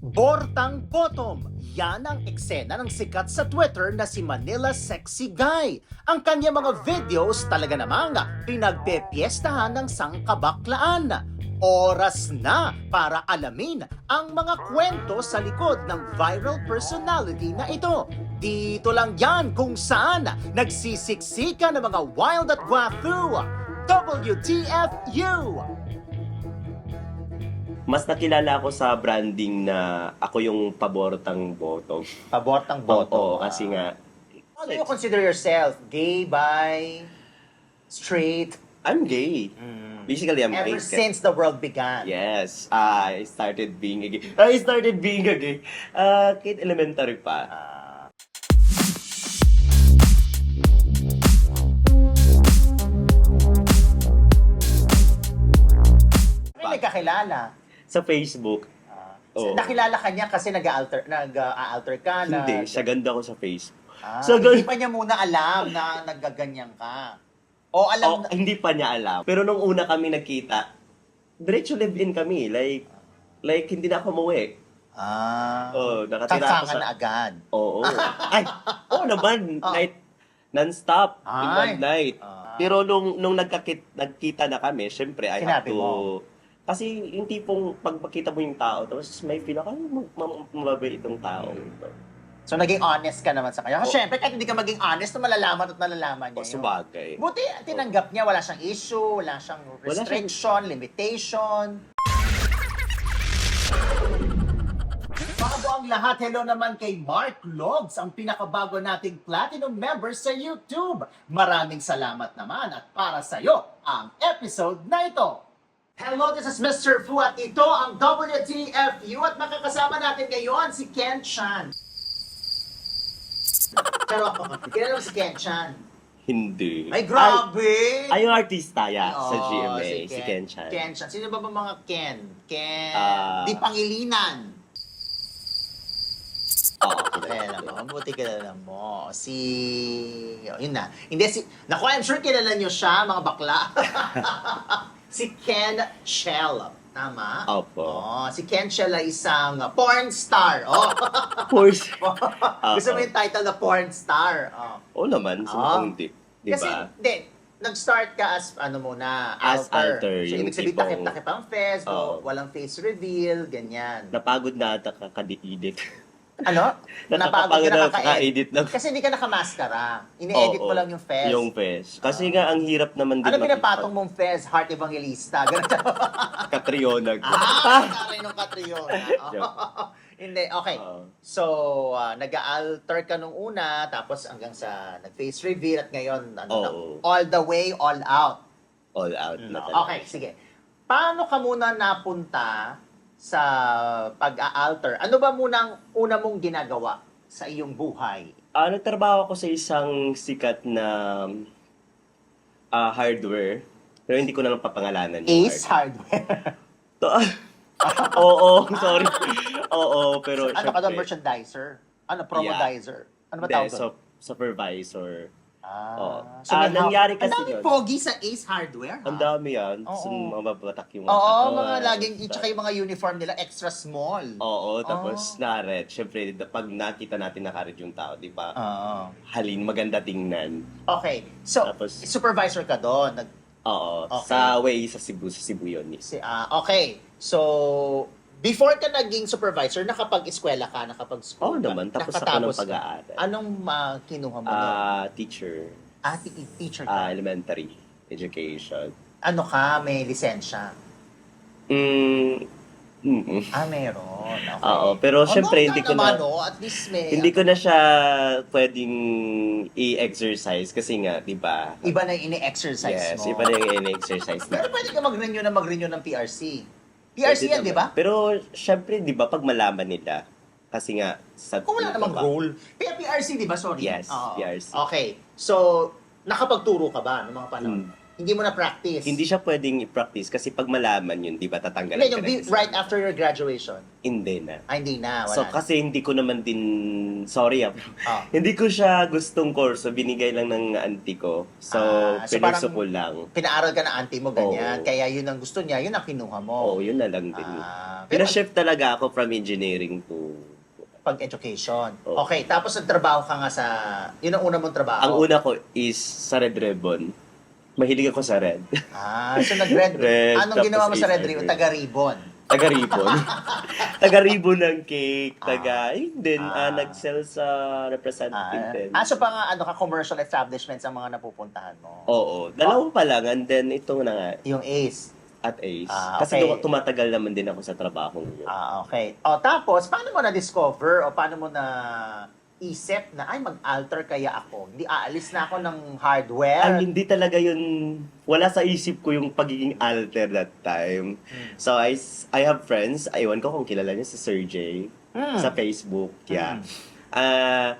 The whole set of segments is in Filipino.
Bortang Bottom. Yan ang eksena ng sikat sa Twitter na si Manila Sexy Guy. Ang kanya mga videos talaga namang pinagpepiestahan ng sangkabaklaan. Oras na para alamin ang mga kwento sa likod ng viral personality na ito. Dito lang yan kung saan nagsisiksika ng mga wild at guapo. WTFU! Mas nakilala ako sa branding na ako yung pabortang bottom. Pabortang Oo, kasi nga, How do you consider yourself? Gay, bi, straight? I'm gay. Basically, I'm Ever gay. since the world began. Yes, I started being a gay. I started being a gay. Uh, kid elementary pa. Ah. nagkakilala. Sa Facebook. Ah, Oo. nakilala ka niya kasi nag-alter, nag-alter ka na. Hindi, sa ganda ko sa Facebook. Ah, sa hindi gan- pa niya muna alam na naggaganyan ka. O alam Oh, na, hindi pa niya alam. Pero nung una kami nagkita, diretso live-in kami. Like, like hindi na ako umuwi. ah, Oh, nakatira ako sa... na agad. Oo. Ay, oo naman. Oh. Night, non-stop. In Ay. one night. Ah. Pero nung, nung nagkakit, nagkita na kami, syempre, I have Sinabi to... mo? Kasi yung tipong pag makita mo yung tao, tapos may feel ako, ay, mam- mam- mababait itong tao. So, naging honest ka naman sa kanya. Kasi Oo. syempre, kahit hindi ka maging honest, malalaman at malalaman niya O, yun. subagay. Buti, tinanggap niya, wala siyang issue, wala siyang siyang- restriction, limitation. Bago ang lahat, hello naman kay Mark Logs, ang pinakabago nating platinum member sa YouTube. Maraming salamat naman at para sa'yo ang episode na ito. Hello, this is Mr. Fu at ito ang WTFU at makakasama natin ngayon si Ken Chan. Pero, kilala mo si Ken Chan? Hindi. Ay, grabe! Ay, yung artista, yeah, sa Oo, GMA, si Ken, Chan. Ken Chan. Sino ba ba mga Ken? Ken... Ah. Di Pangilinan. Oo, Kilala mo. Mabuti kilala mo. Si... oh, yun na. Hindi si... Naku, I'm sure kilala nyo siya, mga bakla. si Ken Shell. Tama? Opo. Oh, si Ken Shell ay isang porn star. Oh. course. Gusto mo yung title na porn star. Oh. Oo naman, sa Ah. hindi. Di Kasi, ba? hindi. Nag-start ka as, ano muna, As alter, So, yung ibig sabihin, takip-takip ang face, Oo. walang face reveal, ganyan. Napagod na ata kakadi-edit. ano? Napagod ka na kaka-edit ng... Kasi hindi ka nakamaskara. Ini-edit mo Oo, lang yung face. Yung face. Kasi nga, ang hirap naman din ano pinapatong mong face? Heart Evangelista. Ganun. Katriyonag. ah, taray nung Catriona. Joke. hindi, okay. Oo. So, uh, nag-alter ka nung una, tapos hanggang sa nag-face reveal, at ngayon, ano na, Oo. all the way, all out. all out na No. talaga. Okay, sige. Paano ka muna napunta sa pag-a-alter? Ano ba munang una mong ginagawa sa iyong buhay? Ah, nagtrabaho ako sa isang sikat na ah, hardware. Pero hindi ko na lang papangalanan Ace hardware. Hardware. To, Oo, sorry. Oo, pero ano ka daw, syempre- merchandiser? Ano, promodizer? Ano ba tawag doon? so, supervisor. Ah, Oo. so Ah, may nangyari Ang kasi yun. pogi sa Ace Hardware, ha? Ang dami yan. Oo. So, mababatak yung Oo, katawan. mga laging, tsaka yung mga uniform nila, extra small. Oo, tapos Oh. naret. Siyempre, pag nakita natin nakaret yung tao, di ba? Oo. Halin, maganda tingnan. Okay, so, Tapos- supervisor ka doon. Nag, Oo, Okay. sa way sa Cebu, sa Cebu yun. si, ah, okay, so, before ka naging supervisor, nakapag-eskwela ka, nakapag-school Oo ka? naman, tapos ako Nakatapos ng ka? pag-aaral. Anong ah, kinuha mo doon? Ah, teacher, Ah, ti- teacher ka. ah, elementary education. ano ka, may lisensya? Mm, mm, Ah, meron. Okay. Oo, pero syempre, bongga hindi ko naman, na- oh, at least may... hindi ko na siya pwedeng i-exercise kasi nga, di ba? Iba na yung ini-exercise Yes, mo. iba na yung in-exercise na. Pero pwede ka mag-renew na mag-renew ng PRC. PRC yan, di ba? Pero, syempre, di ba, pag malaman nila, kasi nga, sa... Kung wala namang role. Kaya PRC, di ba? Sorry. Yes, Oo. PRC. Okay. So, nakapagturo ka ba ng mga panahon? Hmm. Hindi mo na practice. Hindi siya pwedeng i-practice kasi pag malaman yun, di ba tatanggalan Hindi, ka yung ng right after your graduation. Hindi na. Ah, hindi na. Wala So na. kasi hindi ko naman din, sorry ah, Ah. hindi ko siya gustong course, so binigay lang ng auntie ko. So, Ah, so pinurso parang- ko lang. Pinaaral ka ng auntie mo, ganyan. Oo. Kaya yun ang gusto niya, yun ang kinuha mo. Oo, yun na lang din. Ah, pero Pina-shift talaga ako from engineering to... pag-education. Oo. Okay, tapos nagtrabaho ka nga sa... Yun ang una mong trabaho. Ang una ko is sa Red Ribbon. Mahilig ako sa Red. Ah, so nag-red. Red, Anong ginawa mo sa red ribbon? Taga-ribbon. taga ribbon. taga ribbon ng cake. Taga, eh, din, Ah. ah, nag-sell sa representative Ah, din. ah, so pa nga, ano ka, commercial establishments ang mga napupuntahan mo? Oo, dalawa pa lang. And then, ito na nga, Yung Ace. at Ace. Ah, Kasi okay. du- tumatagal naman din ako sa trabaho yun. Ah, okay. O, tapos, paano mo na-discover o paano mo na isip na, ay, mag-alter kaya ako. Hindi aalis na ako ng hardware. Ang hindi talaga yun, wala sa isip ko yung pagiging alter that time. Hmm. So, I, I have friends, aywan ko kung kilala niya si Sir J. Hmm. Sa Facebook, yeah. Hmm. Ah,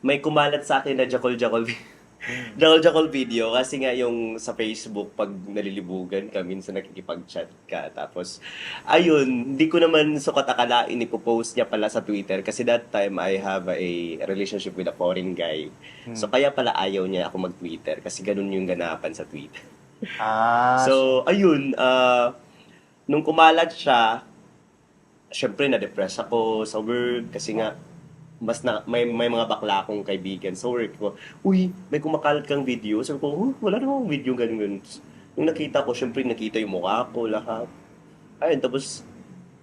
may kumalat sa akin na jakol-jakol Hmm. jakol-jakol video kasi nga yung sa Facebook pag nalilibugan ka minsan nakikipag-chat ka tapos ayun hindi ko naman sukat akalain ipopost niya pala sa Twitter kasi that time I have a relationship with a foreign guy Hmm. so kaya pala ayaw niya ako mag-Twitter kasi ganun yung ganapan sa Twitter Ah, So, ayun, ah, nung kumalat siya, syempre na-depress ako sa work kasi nga mas na may may mga bakla akong kaibigan sa work ko. Uy, may kumakalat kang video. Sabi ko, "Oh, wala namang video ganun ganun. Nung nakita ko, syempre nakita yung mukha ko, lahat. Ayun, tapos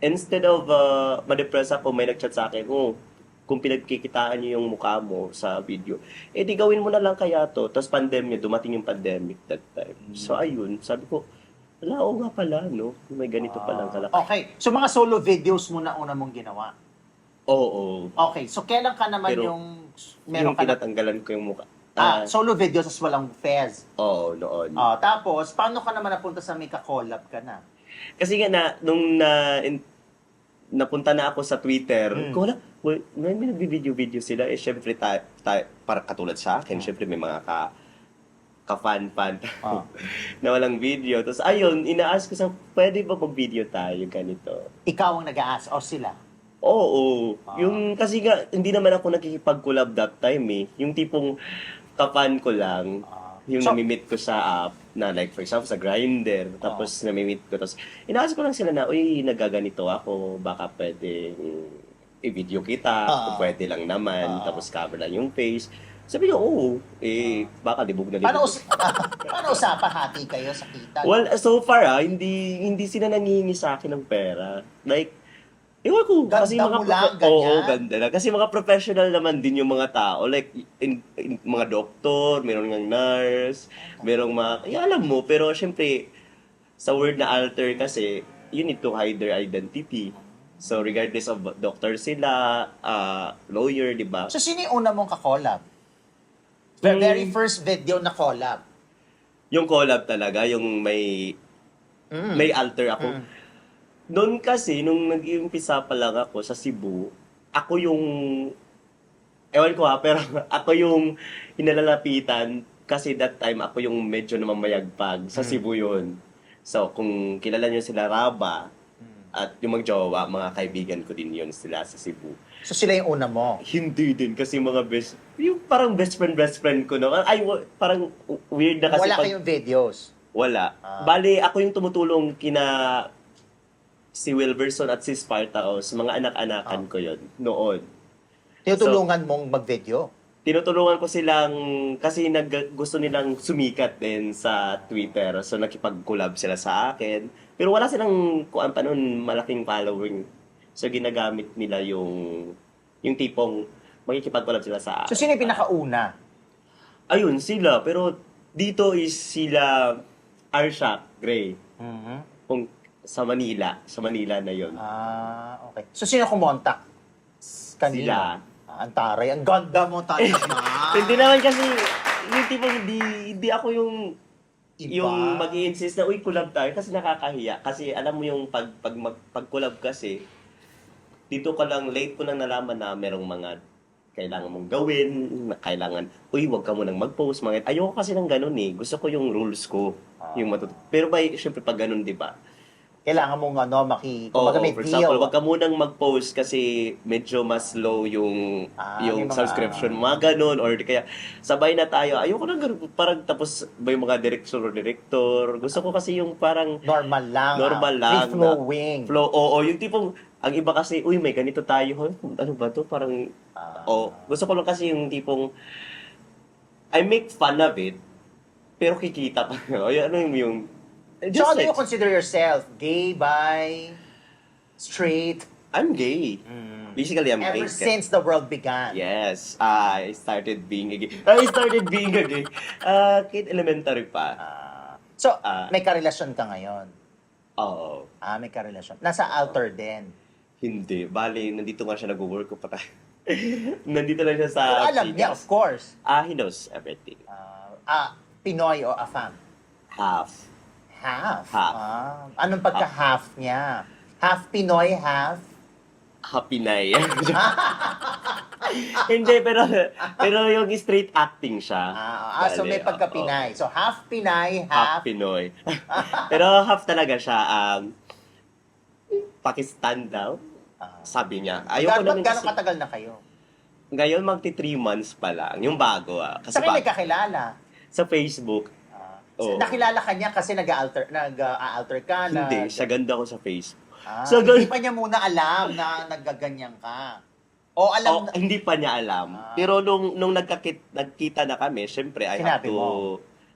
instead of uh, ma-depress ako, may nag-chat sa akin, oh, kung pinagkikitaan niyo yung mukha mo sa video, eh di gawin mo na lang kaya to. Tapos pandemya, dumating yung pandemic that time. So ayun, sabi ko, wala, oo nga pala, no? May ganito palang kalaki. Okay. So, mga solo videos mo na una mong ginawa. Oo. Okay. So, kailan ka naman Pero, yung... Meron yung ka na... tinatanggalan ko yung mukha. Ah, Ah, solo videos as walang fez. oo, noon. Ah, tapos, paano ka naman napunta sa may ka-collab ka na? Kasi nga na, nung na, in- napunta na ako sa Twitter, Mm. ko wala, well, may, may nagbi-video-video sila, eh syempre, ta, ta, para katulad sa akin, syempre may mga ka, ka-fan-fan Ah. na walang video. Tapos ayun, ina-ask ko sa, pwede ba mag-video tayo ganito? Ikaw ang nag-aas o sila? Oo, Ah. yung kasi nga, hindi naman ako nakikipag-collab that time eh. Yung tipong ka-fan ko lang, Ah. yung So- namimit ko sa app, na like for example sa Grindr, tapos namimit ko, tapos inaas ko lang sila na, uy, nagaganito ako, baka pwedeng i-video kita, Ah. pwede lang naman, Ah. tapos cover lang yung face. Sabi ko, oo, eh, baka libog na libog. Paano, us- paano usapan hati kayo sa kita? Well, so far ah, hindi hindi sila nangihingi sa akin ng pera. Like, ewan ko, Ganda kasi mga mo lang, profe- Oo, ganyan? ganda lang. Kasi mga professional naman din yung mga tao. Like, in, in- mga doktor, meron ng nurse, merong mga, eh, alam mo, pero syempre, sa word na alter kasi, you need to hide their identity. So, regardless of doctor sila, ah, lawyer, di ba? So, sino yung una mong ka-collab? The Hmm. very first video na collab. Yung collab talaga, yung may Mm. may alter ako. Mm. Noon kasi, nung nag-iumpisa pa lang ako sa Cebu, ako yung, ewan ko ha, pero ako yung hinalalapitan kasi that time ako yung medyo namamayagpag. Sa Mm. Cebu yun. So, kung kilala nyo sila Raba, at yung magjowa, mga kaibigan ko din yun sila sa Cebu. So, sila yung una mo. Hindi din kasi mga best, yung parang best friend, best friend ko, no? Ay, parang weird na kasi Wala pag- kayong videos. wala. Ah. Bali, ako yung tumutulong kina si Wilberson at si Spartaos, mga anak-anakan Ah. ko yon noon. Tinutulungan mong mag-video. Tinutulungan ko silang, kasi nag, gusto nilang sumikat din sa Twitter. So, nakipag-collab sila sa akin. Pero wala silang, kuan pa noon, malaking following. So, ginagamit nila yung, yung tipong, makikipag-collab sila sa So, akin. sino yung pinakauna? Ayun, sila. Pero, dito is sila, Arshak Gray. Mhm. kung sa Manila, sa Manila na yon. Ah, okay. So, sino kumontak? Kanina. Sila. Ah, ang taray. Ang ganda mo tayo Hindi naman kasi, yung tipo, hindi, hindi ako yung, Iba. yung mag insist na, uy, collab tayo, kasi nakakahiya. Kasi alam mo yung pag, pag, mag, pag collab kasi, dito ka lang, late ko nang nalaman na merong mga kailangan mong gawin, na kailangan, uy, wag ka munang mag-post. Mga, ayoko kasi ng ganun eh. Gusto ko yung rules ko. Ah. Yung matut- Pero by, syempre pag ganun, di ba? Kailangan mong ano, maki... Oo, Kumbaga may for deal. example, wag ka munang mag-post kasi medyo mas low yung Ah, yung may mga- subscription, mga ganun, or di kaya sabay na tayo. Ayoko na ganun, parang tapos yung mga director or director. Gusto ko kasi yung parang Normal lang. Normal ah. lang Free flowing. flow, oo, yung tipong, ang iba kasi, uy, may ganito tayo, Hoy, ano ba to? Parang, Ah. oh, gusto ko lang kasi yung tipong, I make fun of it, pero kikita pa. o, yun, ano yung, yung So, ano like- you consider yourself? Gay, bi, straight? I'm gay. Basically, I'm Ever gay. since the world began. Yes, I started being a gay. I started being a gay. Uh, kid elementary pa. Ah. so, Ah. may karelasyon ka ngayon? Oo. Ah, may karelasyon. Nasa altar din. Hindi. Bali, nandito nga siya nag-work ko pa tayo. nandito lang siya sa Pero alam niya, of Pinas. course. Ah, he knows everything. Ah, ah, Pinoy o Afam? Half. Half. Half. Ah, anong pagka-half niya? Half Pinoy, half? Happy na Hindi, pero pero yung straight acting siya. Ah, ah, so Bali, may pagka-Pinay. So, half Pinay, oo. half half... Pinoy. pero half talaga siya. Um, Pakistan daw. Ah. Sabi niya. Ayoko Gano'n naman kasi. katagal na kayo? Ngayon, magti 3 months pa lang. Yung bago ah. Kasi Sa kayo ba- nagkakilala? sa Facebook. Oo. nakilala ka niya kasi nag-alter, nag-alter ka na... Hindi, sa ganda ko sa Facebook. Ah, Sa hindi gan- pa niya muna alam na naggaganyan ka. O alam Oh, na... hindi pa niya alam. Ah. Pero nung nung nagkakit nagkita na kami, syempre I have Sinabi to mo.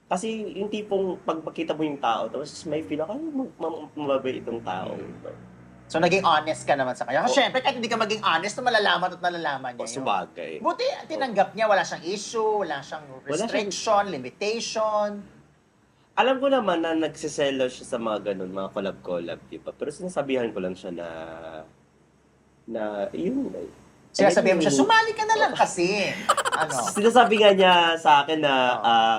kasi yung tipong pag makita mo yung tao, tapos may feel ako, ay, ma- ma- mababait itong tao. So, naging honest ka naman sa kanya. Kasi Oh. syempre, kahit hindi ka maging honest, malalaman at malalaman O niya yun. subagay. Buti, tinanggap niya, wala siyang issue, wala siyang Wala restriction, limitation. Alam ko naman na nagsiselo siya sa mga ganun, mga collab-collab, di ba? Pero sinasabihan ko lang siya na na yun. Sinasabihan mo siya, sumali ka na lang kasi. ano? Sinasabi nga niya sa akin na Oo. ah,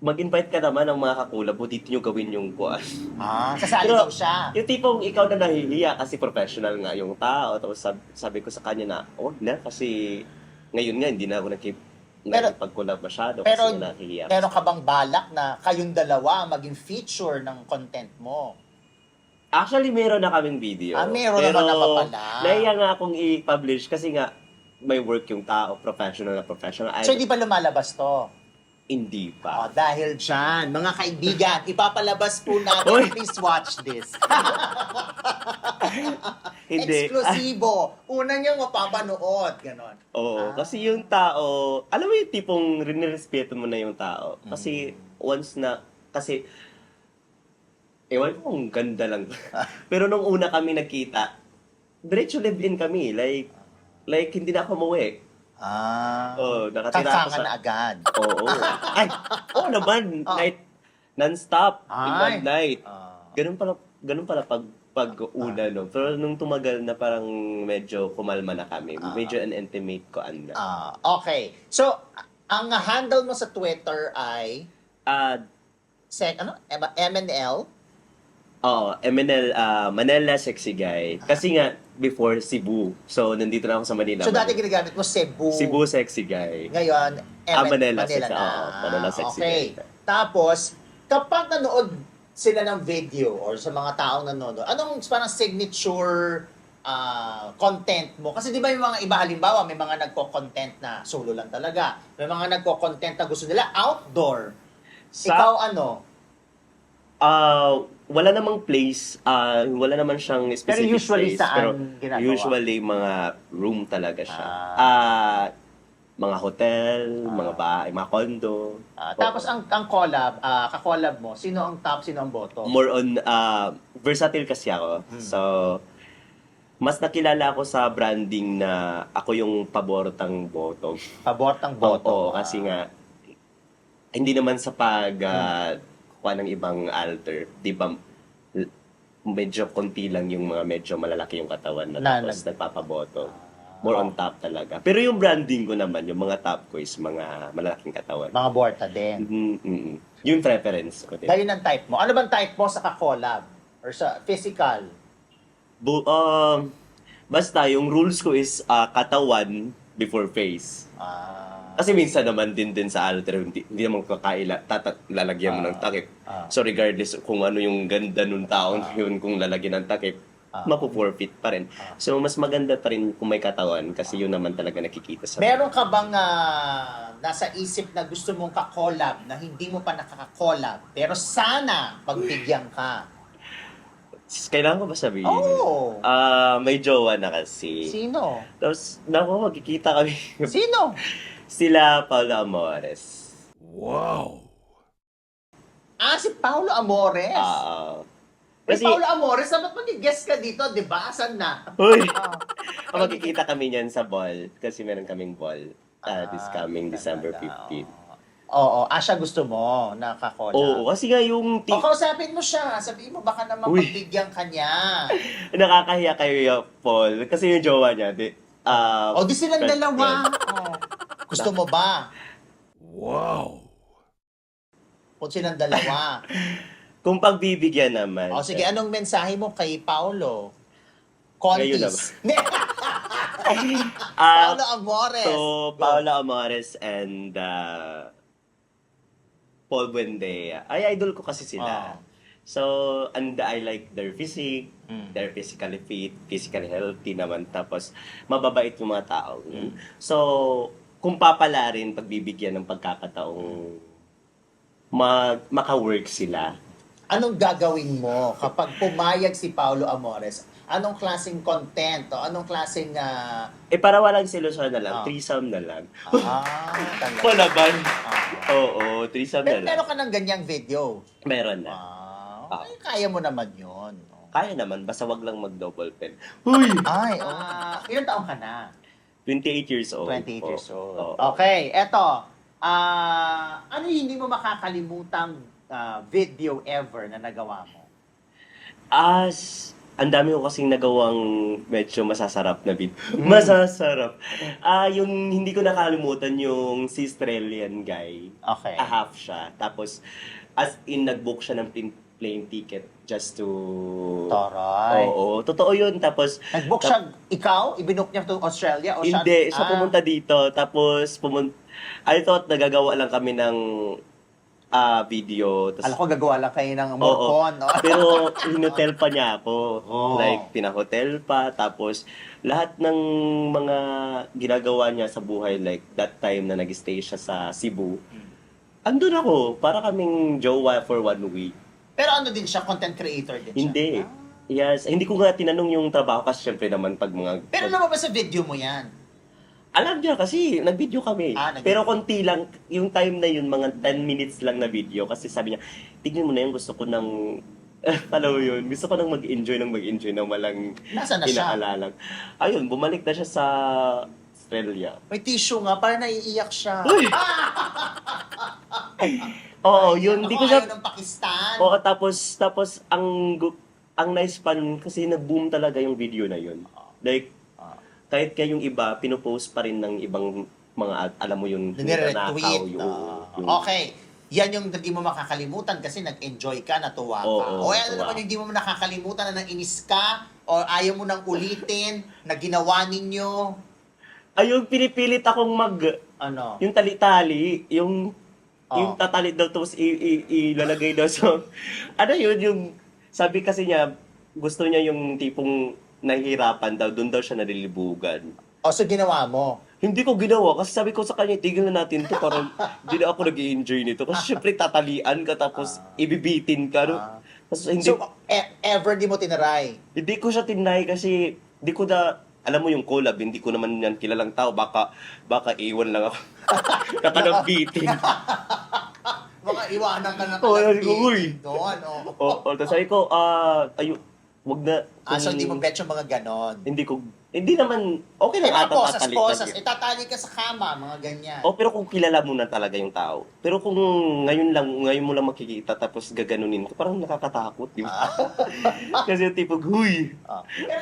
mag-invite ka naman ng mga kakulab mo, dito nyo gawin yung kuas. Ah, sasali Pero- daw siya. Yung tipong ikaw na nahihiya kasi professional nga yung tao. Tapos sabi, sabi ko sa kanya na, wag na kasi ngayon nga hindi na ako nakip, Pero- nakipag-collab masyado pero- kasi nga nahihiya. Meron ka bang balak na kayong dalawa maging feature ng content mo? Actually, meron na kaming video. Ah, meron pero, naman na pa pala. Nahiya nga akong i-publish kasi nga may work yung tao, professional na professional. Ay, So, hindi pa lumalabas to? Hindi Oh, pa. dahil dyan, mga kaibigan, ipapalabas po natin. Please watch this. hindi. Eksklusibo. Una niyang mapapanood. Ganon. Oo, Ah. kasi yung tao, alam mo yung tipong rinirespeto mo na yung tao. Mm. Kasi once na, kasi, ewan ko kung ganda lang. Pero nung una kami nagkita, diretso live-in kami. Like, like hindi na ako umuwi. Ah. Oo, nakatira ako Kakaka sa... na agad. Oo. Ay, oo naman. Ah. Night, non-stop. In Ay. one night. Ah. Ganun pala, ganun pala pag pag una, no? Pero nung tumagal na parang medyo kumalma na kami. Ah. Medyo an intimate ko na. Ah, okay. So, ang handle mo sa Twitter ay Ah, sec, ano? M- MNL? Oo, MNL, ah, Manila Sexy Guy. Kasi nga, before Cebu. So, nandito na ako sa Manila. So, dati ginagamit mo Cebu. Cebu Sexy Guy. Ngayon, Ah, M- Manila, Manila sexy. na. Oo, Manila sexy okay. guy. Tapos, kapag nanood sila ng video or sa mga taong nanonood, anong parang signature ah, content mo? Kasi di ba yung mga iba halimbawa, may mga nagko-content na solo lang talaga. May mga nagko-content na gusto nila outdoor. Sa, Ikaw ano? ah, wala namang place, ah, wala naman siyang specific usually place. saan pero ginagawa? usually mga room talaga siya. Ah. Ah, mga hotel, Ah. mga bahay, mga condo. Ah, tapos ang ang collab, ah, ka-collab mo, sino ang top, sino ang bottom? more on uh, versatile kasi ako. Hmm. So mas nakilala ako sa branding na ako yung pabortang bottom. Pabortang Oo, bottom. kasi nga hindi naman sa pag Hmm. Uh, kuha ng ibang alter, 'di ba? Medyo konti lang yung mga medyo malalaki yung katawan na, tapos nag- nagpapaboto. Ah. More on top talaga. Pero yung branding ko naman, yung mga top ko is mga malalaking katawan. Mga borta din. Mhm, mhm. Yung preference ko din. Dahil ang type mo. Ano bang type mo sa ka-collab? Or sa physical? Bu um, Basta, yung rules ko is ah, katawan before face. Ah. Kasi minsan naman din din sa alter, hindi, hindi naman kakaila, tatat, lalagyan mo ng takip. Ah. So regardless kung ano yung ganda nung taon yun, kung lalagyan ng takip, Ah. mapu-forfeit pa rin. So mas maganda pa rin kung may katawan kasi yun naman talaga nakikita sa Meron ka bang ah, nasa isip na gusto mong ka-collab na hindi mo pa nakaka-collab pero sana pagbigyan ka? Kailangan ko ba sabihin? Oo. Ah, may jowa na kasi. Sino? Tapos, naku, magkikita kami. Sino? Sila Paula Amores. Ah, si Paulo Amores. Ah. May kasi, Paulo Amores, dapat mag-guest ka dito, di ba? Asan na? uy, Ah. magkikita kami niyan sa ball. Kasi meron kaming ball. ah, this coming December talaga, 15. Oo, ah, siya gusto mo, nakakola. Oo, kasi nga yung O, ti- kausapin mo siya. Sabihin mo, baka naman Uy. pagbigyan ka niya. nakakahiya kayo, Paul. Kasi yung jowa niya, di, ah, O, di silang dalawa. O, gusto mo ba? Wow. Kung silang dalawa. Kung pagbibigyan naman. O, sige, anong mensahe mo kay Paulo? Ngayon na ba? Contis. Ne, Ah, Paulo Amores. So. Paula Amores and uh, Paul Buendea. Ay, idol ko kasi sila. Oh. So, and I like their physique, Mm. they're physically fit, physically healthy naman. Tapos, mababait yung mga tao. Mm. So, kung papala rin pagbibigyan ng pagkakataong mag, maka-work sila. Anong gagawin mo kapag pumayag si Paulo Amores? Anong klaseng content o anong klaseng ah Eh, para walang silusyon na lang, Ah. threesome na lang. ah, talaga. Palaban. Ah. Oo, threesome Pero na lang. meron ka ng ganyang video. Meron na. Ah, okay, kaya mo naman yun. Kaya naman, basta wag lang mag-double pen. Huy! Ay, ah, ilang taong ka na? 28 years old. 28 po. years old. Oo. Okay, eto. Ah, ano yung hindi mo makakalimutang ah, video ever na nagawa mo? As, ang dami ko kasing nagawang medyo masasarap na video. Mm. Masasarap. Ah, yung hindi ko nakalimutan yung si Australian guy. Okay. A half siya. Tapos, as in, nag-book siya ng plane, plane ticket just to... Toray. Oo, totoo yun. Tapos, Nag-book siya, ikaw? Ibinook niya to Australia? O Hindi, siya, siya Ah, pumunta dito. Tapos, pumunta... I thought nagagawa lang kami ng ah, video. Tas, Alam ko gagawa lang kayo ng Oo. morcon, no? pero hinotel pa niya ako. Oo. Like, pinahotel pa. Tapos, lahat ng mga ginagawa niya sa buhay, like, that time na nag-stay siya sa Cebu, andun ako. Para kaming jowa for one week. Pero ano din siya, content creator din siya? Hindi. Ah. Yes. Hindi ko nga tinanong yung trabaho kasi syempre naman pag mga... Pero naman ba sa video mo yan? Alam niya kasi nag-video kami. Ah, nag-video. Pero konti lang, yung time na yun, mga 10 minutes lang na video. Kasi sabi niya, tignan mo na yun, gusto ko ng, alam mo yun, gusto ko nang mag-enjoy ng mag-enjoy ng walang Nasaan na siya? inaalala. Ayun, bumalik na siya sa Australia. May tissue nga, parang naiiyak siya. Oo, yun, hindi ko siya, ng Pakistan. oo, tapos, tapos, ang, gu- ang nice pa nun, kasi nag-boom talaga yung video na yun. Like, Ah. kahit kayong iba, pinupost pa rin ng ibang mga, alam mo yung Nire-retweet. yung, Ah, yung- okay. Yan yung hindi mo makakalimutan kasi nag-enjoy ka, natuwa ka. Oo, o ano natuwa. naman yung hindi mo nakakalimutan na nainis ka o ayaw mo nang ulitin na ginawa ninyo. Ayun, pinipilit akong mag, Ano? yung tali-tali, yung, Oh. yung tatali daw tapos i- i- ilalagay daw sa, ano yun, yung, sabi kasi niya, gusto niya yung tipong nahihirapan daw, doon daw siya nalilibugan. O so ginawa mo. Hindi ko ginawa kasi sabi ko sa kanya, tigil na natin to parang hindi na ako nag enjoy nito. Kasi syempre tatalian ka tapos ibibitin ka. No? Ah. Tapos hindi, So, e- ever di mo tinaray. hindi ko siya tinay kasi hindi ko na, alam mo yung collab, hindi ko naman yan kilalang tao. Baka, baka iwan lang ako. Kakanabitin. Baka iwanan ka na Oo, sabi ko, uy. doon. O. o, o tapos sabi ko, ah, ayo, wag na. Ah, so kung- hindi mo bet yung mga ganon. Hindi ko, hindi naman, okay lang ata posas, tatalikan posas. Itatali ka sa kama, mga ganyan. Oh, pero kung kilala mo na talaga yung tao. Pero kung ngayon lang, ngayon mo lang makikita tapos gaganunin ko, parang nakakatakot, di ba? Kasi yung tipo, huy! Ah. Pero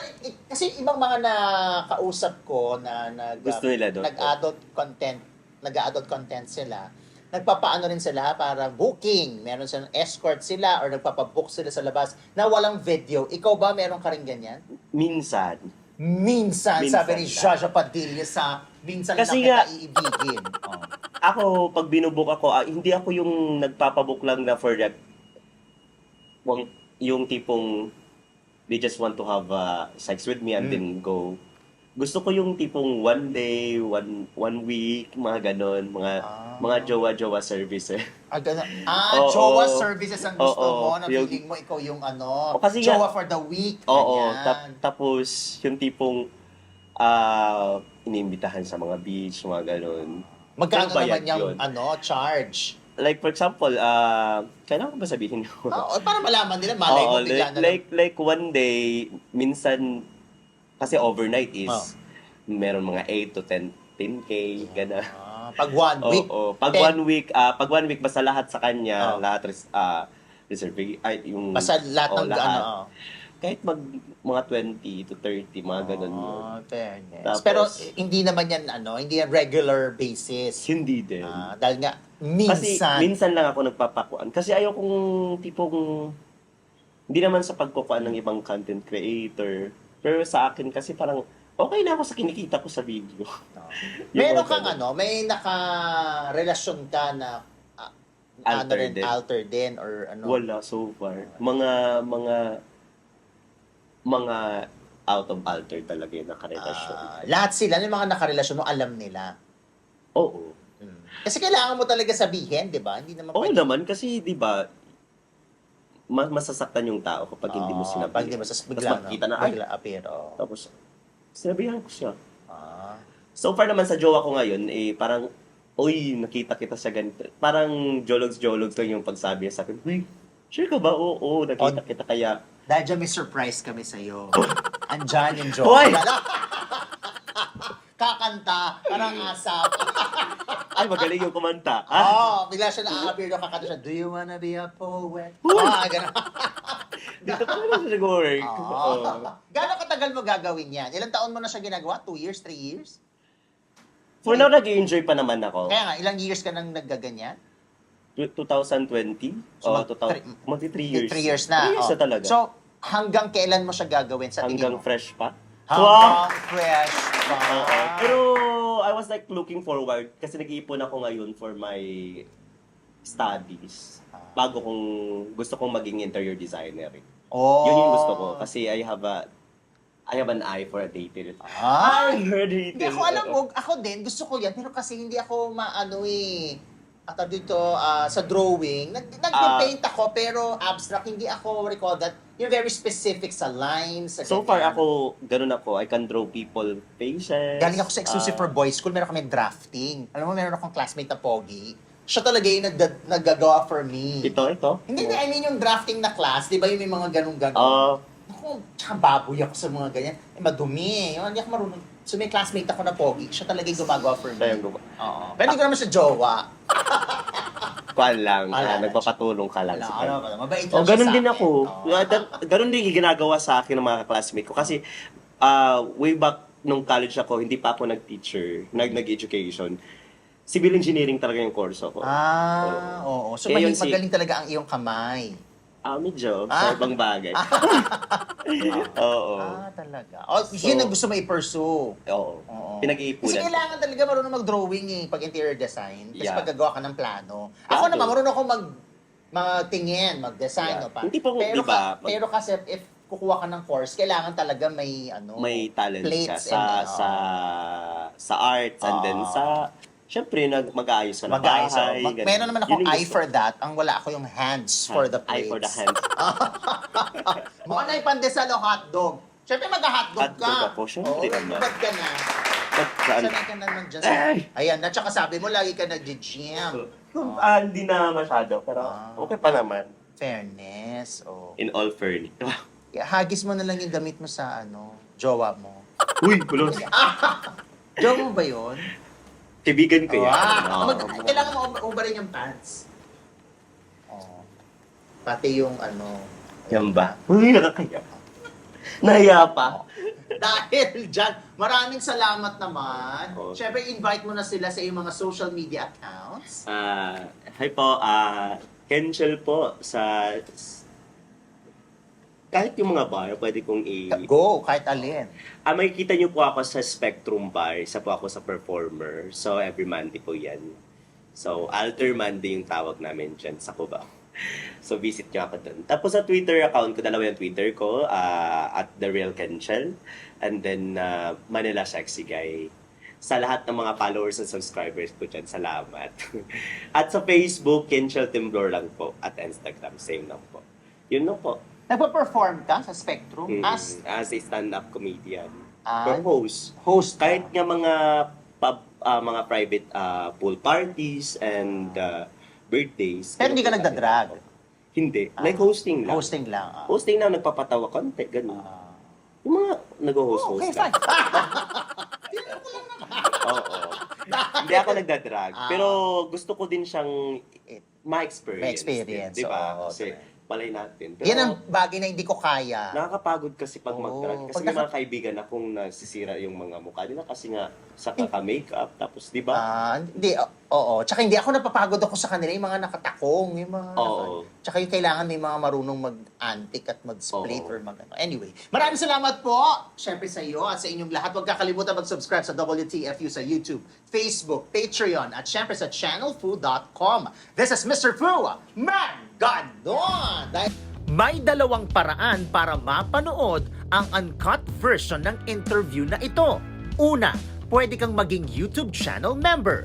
kasi ibang mga nakausap ko na nag Gusto nila doon. nag-adult content, nag-adult content sila. Nagpapaano rin sila para booking. Meron silang escort sila or nagpapabook sila sa labas na walang video. Ikaw ba meron ka rin ganyan? Minsan, Minsan, Minsan sabi ni lang. Jaja Padilla sa Minsan Kasi lang nga- kita iibigin. oh. Ako, pag binubuk ako, ah, hindi ako yung nagpapabook lang na for that, yung, yung tipong they just want to have uh, sex with me and Mm. then go. Gusto ko yung tipong one day, one one week, mga ganon, mga Ah. mga jowa-jowa service eh. Ah, ganun. ah Oo. jowa services ang gusto Oo. mo. Na Yung- mo ikaw yung ano, O, kasi nga- jowa for the week. Oo, ganyan. tap- tapos yung tipong ah inimbitahan sa mga beach, mga ganon. Magkano Ano naman yung yun? ano, charge? Like for example, ah kailangan ko ba sabihin yun? Oo, para malaman nila, malay mo Oo, bigla like, na lang. like, like one day, minsan, kasi overnight is, Oh. meron mga 8 to 10, 10K, gana. Ah, pag one Oo, week, oo. Pag ten- one week, ah pag one week, basta lahat sa kanya, Oh. lahat, res, ah reserve, ay, yung, basta lahat oo, ng lahat. ano. oh. Kahit mag, mga 20 to 30, mga ganun yun. Oh, fairness. Tapos- Pero eh, hindi naman yan, ano, hindi yan regular basis. Hindi din. Ah, dahil nga, Kasi minsan. minsan lang ako nagpapakuan. Kasi ayaw kong tipong, hindi naman sa pagkukuan ng ibang content creator. Pero sa akin kasi parang, okay na ako sa kinikita ko sa video. No. Yung Meron kang ano, may naka-relasyon ka na ah, ano Alter rin, din. alter din or ano. Wala so far. Mga, mga, mga out of alter talaga yung nakarelasyon. Ah, lahat sila, yung mga nakarelasyon mo, alam nila. Oo. Mm. Kasi kailangan mo talaga sabihin, di ba? Hindi naman Oo pwede- naman, kasi di ba, mas masasaktan yung tao kapag hindi mo Oo, sinabi. Pag hindi mo sas- Tapos bigla, makikita na, no? ay, Bigla appear, oo. tapos, sinabihan ko siya. Ah. So far naman sa jowa ko ngayon, eh, parang, uy, nakita kita sa ganito. Parang jologs-jologs lang yung pagsabi niya sa akin, uy, sure ka ba? Oo, oo, nakita On- kita kaya. Dahil dyan may surprise kami sa'yo. Andyan yung joke. Hoy! Kakanta, parang asap. Ay, magaling yung kumanta. Oo, Ah, oh, bigla siya na-appear doon, kakanta siya, Do you wanna be a poet? Uy! Ah, gano'n. dito pa naman sa siguro. eh. Oo. Oo. Gano'ng katagal mo gagawin yan? Ilang taon mo na siya ginagawa? Two years? Three years? For now, nag-enjoy pa naman ako. Kaya nga, ilang years ka nang naggaganyan? 2020? So, Oo, mag- 2000. three- Magti 3 years. Three years na. Three years oh. na talaga. So, hanggang kailan mo siya gagawin sa tingin Hanggang mo? fresh pa. Hanggang fresh pa. Pero I was like looking forward kasi nag-iipon ako ngayon for my studies. Bago kong gusto kong maging interior designer. eh. oh. Yun yung gusto ko kasi I have a I have an eye for a detail. Ah, I heard it. Hindi ako alam mo, ako din, gusto ko yan, pero kasi hindi ako maano eh, at dito, ah, sa drawing, nag, nag-paint Ah. ako, pero abstract, hindi ako recall that, yung very specific sa lines, sa So far ganyan. ako, ganun ako. I can draw people faces. Galing ako sa exclusive Ah, for boys school, meron kami drafting. Alam mo, meron akong classmate na pogi. Siya talaga yung nagda- naggagawa for me. Ito, ito. Hindi, hindi, I mean yung drafting na class, di ba yung may mga ganun-ganun? Ah, Ako, tsaka baboy ako sa mga ganyan. Eh, madumi eh. Yung, hindi ako marunong. So may classmate ako na pogi, siya talaga yung gumagawa for me. tayo gumawa. Oo. Pero hindi ko naman siya jowa. Kuan lang, ah, nagpapatulong ka lang Wala, sa ano, kanya. mabait lang Oh, siya ganun sa din akin. ako. Oo. That- ganun din yung ginagawa sa akin ng mga classmate ko. Kasi, ah, way back nung college ako, hindi pa ako nag-teacher, nag- nag-education. Civil engineering talaga yung course ko. Ah, oo. So, Kaya yun si- magaling talaga ang iyong kamay. Ah, medyo. Ah. Sa ibang bagay. Oo. Ah, talaga. Oh, yun ang gusto mo i-pursue. Oo. Oo. Pinag-iipunan. Kasi kailangan talaga marunong mag-drawing eh, pag interior design. Kasi Yeah. pag gagawa ka ng plano. Ako Plano. naman, marunong ako mag magtingin, mag-design. Yeah. o pa. Hindi po, pero, di ba, ka- mag- pero kasi if kukuha ka ng course, kailangan talaga may ano, May talent ka plates sa and, sa sa arts and then sa Siyempre, nag mag-aayos ka ng mag-ayos. bahay. Mag- ganun. meron naman Yun akong yung eye gusto for that. Ang wala ako yung hands for the plates. Eye for the hands. Mukha na ipandesal o hotdog. Siyempre mag-hotdog ka. Hotdog ako, syempre Oo, naman. ba't ka na? Pag- saan- Sanay ka naman dyan. Ay! Ayan, at saka sabi mo, lagi ka nag-gym. Ah, hindi na masyado, pero Ah. okay pa naman. Fairness. Oh. In all fairness. Yeah, hagis mo na lang yung damit mo sa ano, jowa mo. Uy, bulos. Jowa mo ba yun? Kaibigan ko yan. Wow. Oo. Mag- kailangan mo uba rin yung pants. Oh. Pati yung ano. Yan ba? Uy, nakakaya. Nahiya pa. Dahil dyan, maraming salamat naman. Oo. Siyempre, invite mo na sila sa iyong mga social media accounts. Ah, hi po, ah, Kenchel po sa kahit yung mga bar, pwede kong i... Go, kahit alin. Ah, makikita niyo po ako sa Spectrum Bar. Isa po ako sa performer. So, every Monday po yan. So, Alter Monday yung tawag namin dyan sa Cubao. So, visit niyo ako doon. Tapos sa Twitter account ko, dalawa yung Twitter ko, ah, at The Real Kenchel. And then, ah, Manila Sexy Guy. Sa lahat ng mga followers and subscribers ko dyan, salamat. at sa Facebook, Kenchel Timblor lang po. At Instagram, same lang po. Yun lang po. Nagpa-perform ka sa Spectrum Mm, as as a stand-up comedian. Ah, or host. host. ka. Kahit nga mga pub, ah, mga private ah, pool parties and ah, birthdays. Pero hindi ka po nagdadrag? kami. Hindi. Ah, like hosting lang. Hosting lang. ah. Hosting lang, nagpapatawa konti, ganun. Ah. yung mga nag-host Oh, okay, lang. fine. Oo. Hindi ako nagdadrag. Ah. Pero gusto ko din siyang ma-experience. Ma-experience, Di ba? oo, Kasi. Palay natin. Pero, Yan ang bagay na hindi ko kaya. Nakakapagod kasi pag Oo. mag-drag. Kasi Pag may naka- mga kaibigan akong nasisira yung mga mukha nila kasi nga sa kaka-makeup. Tapos, di ba? Ah, hindi, o- oo. Tsaka hindi ako napapagod ako sa kanila, yung mga nakatakong, yung mga... Oo. Tsaka yung kailangan may mga marunong mag-antic at mag-split Oo. or mag ano. Anyway, maraming salamat po, syempre sa iyo at sa inyong lahat. Huwag kakalimutan mag-subscribe sa WTFU sa YouTube, Facebook, Patreon, at syempre sa channelfu.com. This is Mr. Fu, man, ganon! Dahil may dalawang paraan para mapanood ang uncut version ng interview na ito. Una, pwede kang maging YouTube channel member.